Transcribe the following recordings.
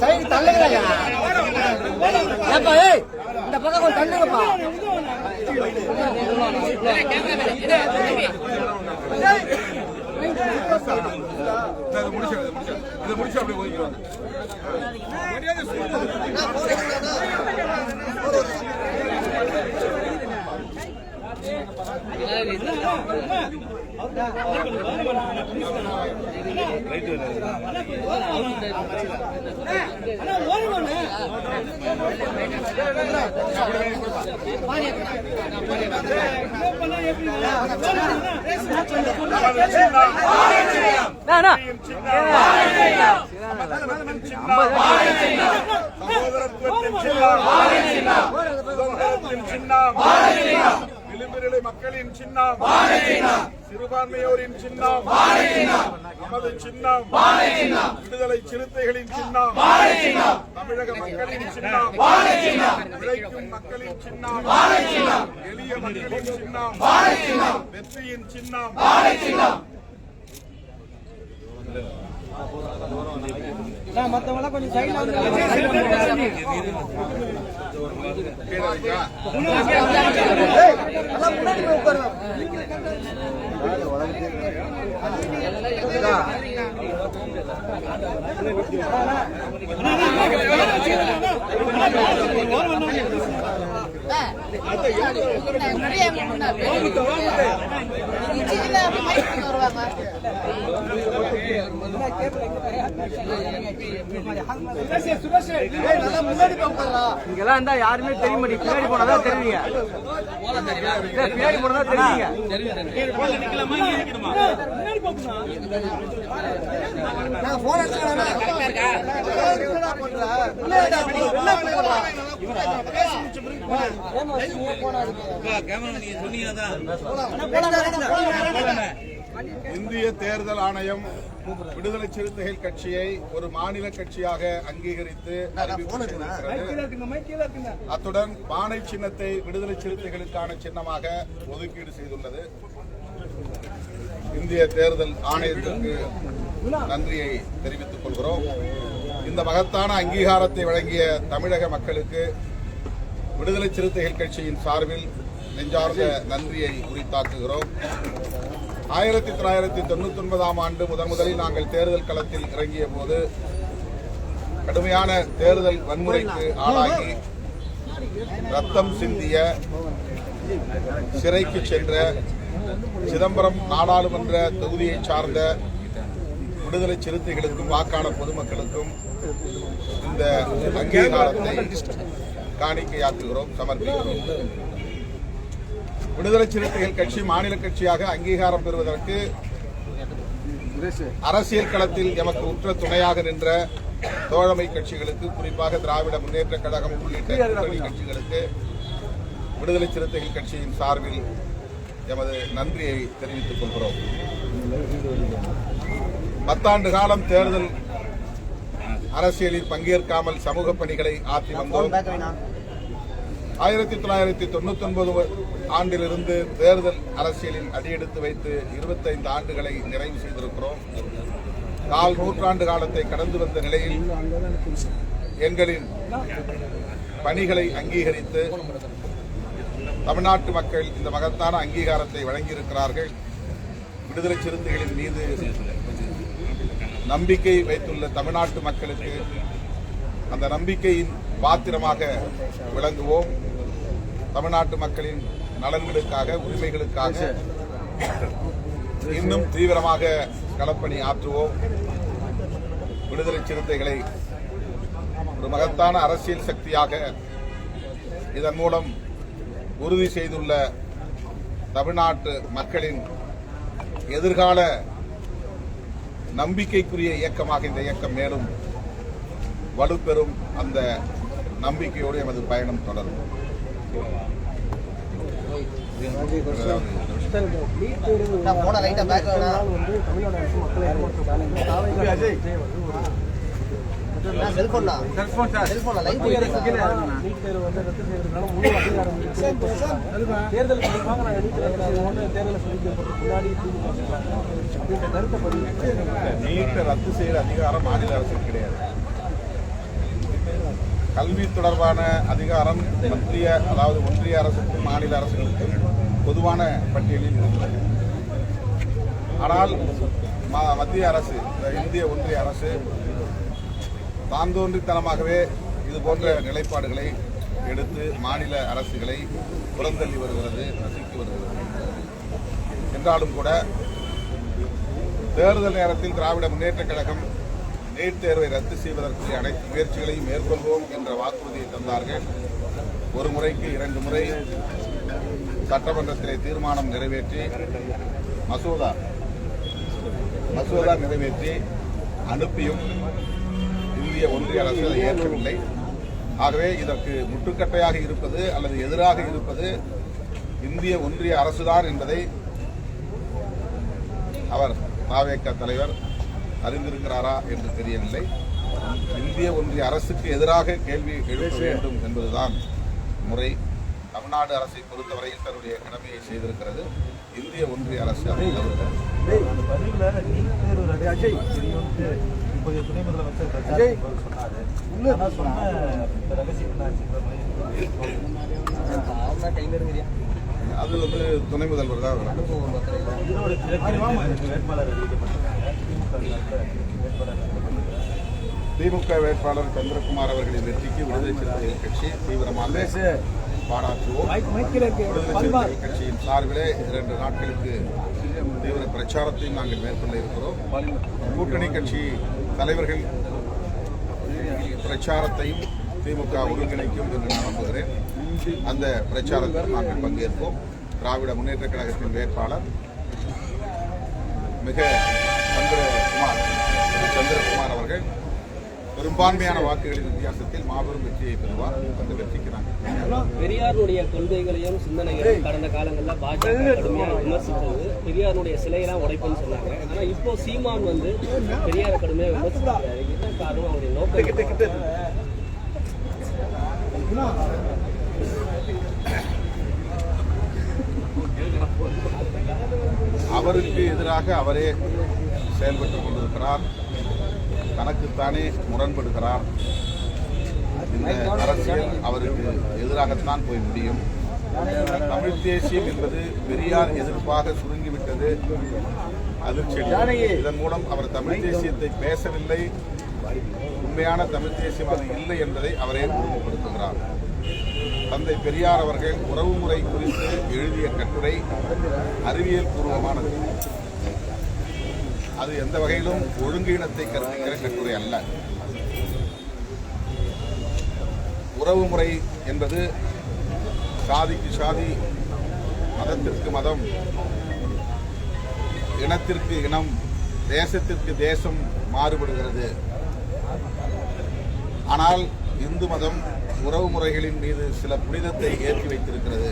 Side தள்ளுகிறாயா ஏப்பா ஏய் இந்த பக்கம் கொஞ்சம் தள்ளுங்கப்பா இதை முடிச்சு இதை முடிச்சு இதை முடிச்சு அப்படியே ஒதுக்கிடுவாங்க சகோதரத்துவத்தின் சின்னம் சின்னம் மக்களின் சின்னம். சிறுபான்மையோரின் சின்னம். நமது சின்னம். விடுதலை சிறுத்தைகளின் சின்னம். தமிழக மக்களின் சின்னம். உழைக்கும் மக்களின் சின்னம். எளிய மக்களின் சின்னம். வெற்றியின் சின்னம். மத்தவங்க கொஞ்சம் சைடுல கீழே இங்கெல்லாம் இருந்தா யாருமே தெரிய மாட்டேங்குது. பின்னாடி போனாதான் தெரியுங்க பின்னாடி போனதான் தெரியுங்க நான் போன் இந்திய தேர்தல் ஆணையம் விடுதலை சிறுத்தைகள் கட்சியை ஒரு மாநில கட்சியாக அங்கீகரித்து அத்துடன் பானை சின்னத்தை விடுதலை சிறுத்தைகளுக்கான சின்னமாக ஒதுக்கீடு செய்துள்ளது. இந்திய தேர்தல் ஆணையத்திற்கு நன்றியை தெரிவித்துக் கொள்கிறோம். இந்த மகத்தான அங்கீகாரத்தை வழங்கிய தமிழக மக்களுக்கு விடுதலை சிறுத்தைகள் கட்சியின் சார்பில் நெஞ்சார்ந்த நன்றியை உரித்தாக்குகிறோம். ஆயிரத்தி தொள்ளாயிரத்தி தொண்ணூத்தி ஒன்பதாம் ஆண்டு முதன் முதலில் நாங்கள் தேர்தல் களத்தில் இறங்கிய போது கடுமையான தேர்தல் வன்முறைக்கு ஆளாகி ரத்தம் சிந்திய சிறைக்கு சென்ற சிதம்பரம் நாடாளுமன்ற தொகுதியை சார்ந்த விடுதலை சிறுத்தைகளுக்கும் வாக்காளர் பொதுமக்களுக்கும் இந்த அங்கீகாரத்தை காணிக்கையாக்குகிறோம் சமர்ப்பிக்கிறோம். விடுதலை சிறுத்தைகள் கட்சி மாநில கட்சியாக அங்கீகாரம் பெறுவதற்கு அரசியல் களத்தில் எமக்கு உற்ற துணையாக நின்ற தோழமை கட்சிகளுக்கு குறிப்பாக திராவிட முன்னேற்ற கழகம் உள்ளிட்ட கட்சிகளுக்கு விடுதலை சிறுத்தைகள் கட்சியின் சார்பில் எமது நன்றியை தெரிவித்துக் கொள்கிறோம். பத்தாண்டு காலம் தேர்தல் அரசியலில் பங்கேற்காமல் சமூக பணிகளை ஆற்றி வந்தோம். ஆயிரத்தி தொள்ளாயிரத்தி தொண்ணூத்தி ஒன்பது ஆண்டிலிருந்து தேர்தல் அரசியலில் அடியெடுத்து வைத்து இருபத்தைந்து ஆண்டுகளை நிறைவு செய்திருக்கிறோம். கால் நூற்றாண்டு காலத்தை கடந்து வந்த நிலையில் எங்களின் பணிகளை அங்கீகரித்து தமிழ்நாட்டு மக்கள் இந்த மகத்தான அங்கீகாரத்தை வழங்கியிருக்கிறார்கள். விடுதலை சிறுத்தைகளின் மீது நம்பிக்கை வைத்துள்ள தமிழ்நாட்டு மக்களுக்கு அந்த நம்பிக்கையின் பாத்திரமாக விளங்குவோம். தமிழ்நாட்டு மக்களின் நலன்களுக்காக உரிமைகளுக்காக இன்னும் தீவிரமாக களப்பணி ஆற்றுவோம். விடுதலை சிறுத்தைகளை ஒரு மகத்தான அரசியல் சக்தியாக இதன் மூலம் உறுதி செய்துள்ள தமிழ்நாட்டு மக்களின் எதிர்கால நம்பிக்கைக்குரிய இயக்கமாக இந்த இயக்கம் மேலும் வலுப்பெறும் அந்த நம்பிக்கையோடு எமது பயணம் தொடரும். போன லைட்டா பேக் வேணா. வந்து தமிழ்நாடு அரசு மக்களை ஏமாற்றும் நான் செல்போன் தான் செல்போன் சார் செல்போன்ல லைவ் கீழே போயிட்டு இறங்குங்க. நீட் தேர்வு வந்து ரத்து செய்யறதுனால முழு அதிகாரம். தேர்தல் நாங்கள் நீட் தேர்தலை முன்னாடி நீட்டை ரத்து செய்கிற அதிகாரம் மாநில அரசுக்கு கிடையாது. கல்வி தொடர்பான அதிகாரம் மத்திய அதாவது ஒன்றிய அரசுக்கும் மாநில அரசுகளுக்கும் பொதுவான பட்டியலில் இருக்கிறது ஆனால் ம- மத்திய அரசு இந்த இந்திய ஒன்றிய அரசு தாந்தோன்றித்தனமாகவே இது போன்ற நிலைப்பாடுகளை எடுத்து மாநில அரசுகளை புறந்தள்ளி வருகிறது நசுக்கி வருகிறது. என்றாலும் கூட தேர்தல் நேரத்தில் திராவிட முன்னேற்றக் கழகம் நீட் தேர்வை ரத்து செய்வதற்கு அனைத்து முயற்சிகளையும் மேற்கொள்வோம் என்ற வாக்குறுதியை தந்தார்கள். ஒரு முறைக்கு இரண்டு முறை சட்டமன்றத்திலே தீர்மானம் நிறைவேற்றி மசோதா மசோதா நிறைவேற்றி அனுப்பியும் இந்திய ஒன்றிய அரசு அதை ஏற்கவில்லை. ஆகவே இதற்கு முட்டுக்கட்டையாக இருப்பது அல்லது எதிராக இருப்பது இந்திய ஒன்றிய அரசுதான் என்பதை அவர் தாவேக தலைவர் அறிந்திருக்கிறாரா என்று தெரியவில்லை. இந்திய ஒன்றிய அரசுக்கு எதிராக கேள்வி எழுப்ப வேண்டும் என்பதுதான் முறை. தமிழ்நாடு அரசை பொறுத்தவரையில் தன்னுடைய கடமையை செய்திருக்கிறது. இந்திய ஒன்றிய அரசு அதை தவிர்க்கிறது இப்போதைய துணை முதலமைச்சர் சொன்னாரு. சொன்ன ரகசியம் என்னாச்சுன்ற மாதிரி? அது வந்து துணை முதல்வர் தான். ஈரோடு வேட்பாளர் அறிவிக்கப்பட்டிருக்காங்க. திமுக வேட்பாளர் சந்திரகுமார் அவர்களின் வெற்றிக்கு விடுதலை சிறுத்தைகள் கட்சி தீவிரமாக பாராட்டுவோம். விடுதலை சிறுத்தைகள் கட்சியின் சார்பிலே இரண்டு நாட்களுக்கு தீவிர பிரச்சாரத்தையும் நாங்கள் மேற்கொள்ள இருக்கிறோம். கூட்டணி கட்சி தலைவர்கள் பிரச்சாரத்தையும் திமுக ஒருங்கிணைக்கும் என்று நான் நம்புகிறேன். அந்த பிரச்சாரத்தில் நாங்கள் பங்கேற்போம். திராவிட முன்னேற்ற கழகத்தின் வேட்பாளர் மிக சந்திரகுமார் சந்திரகுமார் அவர்கள் பெரும்பான்மையான வாக்குகளின் வித்தியாசத்தில் மாபெரும் வெற்றியை பெறுவார். அந்த வெற்றிக்கு நாங்கள் பெரியாருடைய கொள்கைகளையும் சிந்தனைகளையும் கடந்த காலங்களில் பாஜக கடுமையாக விமர்சித்தது. பெரியாருடைய சிலையெல்லாம் உடைப்புன்னு சொன்னாங்க. ஆனா இப்போ சீமான் வந்து பெரியாரை கடுமையாக விமர்சிக்கிறாரு. என்ன காரணம்? அவருடைய நோக்கம் அவருக்கு எதிராக அவரே செயல்பட்டுக் கொண்டிருக்கிறார் தனக்குத்தானே முரண்படுகிறார். இந்த அரசியல் அவருக்கு எதிராகத்தான் போய் முடியும். தமிழ் தேசியம் என்பது பெரியார் எதிர்ப்பாக சுருங்கிவிட்டது. அதிர்ச்சி இதன் மூலம் அவர் தமிழ் தேசியத்தை பேசவில்லை. உண்மையான தமிழ் தேசியம் அது இல்லை என்பதை அவரே உறுதிப்படுத்துகிறார். தந்தை பெரியார் அவர்கள் உறவுமுறை குறித்து எழுதிய கட்டுரை அறிவியல் பூர்வமானது. அது எந்த வகையிலும் ஒழுங்கீனத்தை கற்பிக்கிற கட்டுரை அல்ல. உறவுமுறை என்பது சாதிக்கு சாதி மதத்திற்கு மதம் இனத்திற்கு இனம் தேசத்திற்கு தேசம் மாறுபடுகிறது. ஆனால் இந்து மதம் உறவு முறைகளின் மீது சில புனிதத்தை ஏற்றி வைத்திருக்கிறது.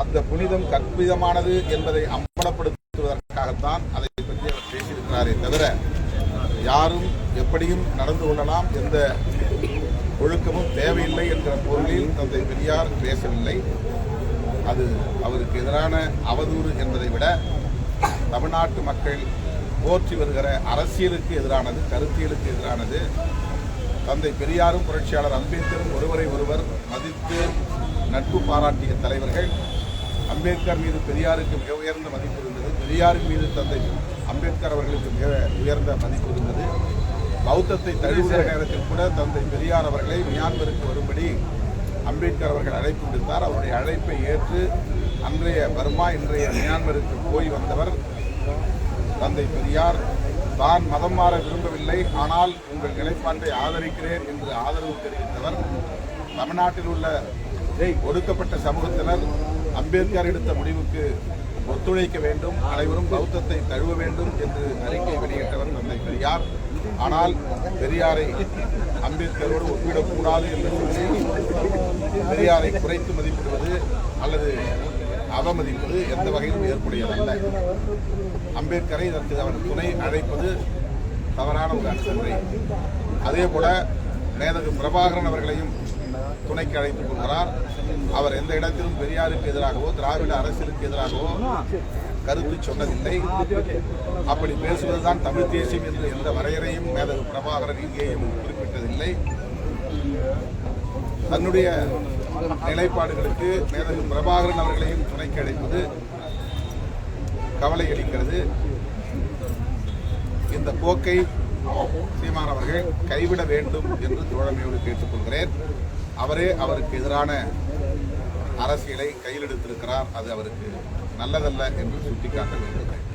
அந்த புனிதம் கற்பிதமானது என்பதை அம்பலப்படுத்துவதற்காகத்தான் அதை பற்றி தவிர யாரும் எப்படியும் நடந்து கொள்ளலாம் எந்த ஒழுக்கமும் தேவையில்லை என்ற பொருளில் தந்தை பெரியார் பேசவில்லை. அது அவருக்கு எதிரான அவதூறு என்பதை விட தமிழ்நாட்டு மக்கள் போற்றி வருகிற அரசியலுக்கு எதிரானது கருத்தியலுக்கு எதிரானது. தந்தை பெரியாரும் புரட்சியாளர் அம்பேத்கரும் ஒருவரை ஒருவர் மதித்து நட்பு பாராட்டிய தலைவர்கள். அம்பேத்கர் மீது பெரியாருக்கு மிக உயர்ந்த மதிப்பு இருந்தது. பெரியாரின் மீது தந்தை அம்பேத்கர் அவர்களுக்கு மிக உயர்ந்த மதிப்பு இருந்தது. பௌத்தத்தை தழுவுகிற நேரத்தில் கூட தந்தை பெரியார் அவர்களை மியான்மருக்கு வரும்படி அம்பேத்கர் அவர்கள் அழைப்பு விடுத்தார். அவருடைய அழைப்பை ஏற்று அன்றைய பர்மா இன்றைய மியான்மருக்கு போய் வந்தவர் தந்தை பெரியார். தான் மதம் மாற விரும்பவில்லை ஆனால் உங்கள் நிலைப்பாட்டை ஆதரிக்கிறேன் என்று ஆதரவு தெரிவித்தவர். தமிழ்நாட்டில் உள்ள ஒடுக்கப்பட்ட சமூகத்தினர் அம்பேத்கர் எடுத்த முடிவுக்கு ஒத்துழைக்க வேண்டும். அனைவரும் பௌத்தத்தை தழுவ வேண்டும் என்று அறிக்கை வெளியிட்டவர் தந்தை பெரியார். ஆனால் பெரியாரை அம்பேத்கரோடு ஒப்பிடக்கூடாது என்று சொல்லி பெரியாரை குறைத்து மதிப்பிடுவது அல்லது அவமதிப்பது எந்த வகையிலும் ஏற்புடையதல்ல. அம்பேத்கரை இதற்கு அவர் துணை அழைப்பது தவறான ஒரு அணுகுமுறை. அதே போல மேதகு பிரபாகரன் அவர்களையும் துணைக்கு அழைத்துக் கொள்கிறார். அவர் எந்த இடத்திலும் பெரியாருக்கு எதிராகவோ திராவிட அரசியலுக்கு எதிராகவோ கருத்து சொன்னதில்லை. அப்படி பேசுவதுதான் தமிழ் தேசியம் என்று எந்த வரையறையும் மேதகு பிரபாகரன் இங்கேயும் குறிப்பிட்டதில்லை. தன்னுடைய நிலைப்பாடுகளுக்கு மேதகு பிரபாகரன் அவர்களையும் துணைக்கு அழைப்பது கவலை அளிக்கிறது. இந்த போக்கை சீமான் அவர்கள் கைவிட வேண்டும் என்று தோழமையோடு கேட்டுக்கொள்கிறேன். அவரே அவருக்கு எதிரான அரசியலை கையில் எடுத்திருக்கிறார். அது அவருக்கு நல்லதல்ல என்று சுட்டிக்காட்ட விரும்புகிறேன்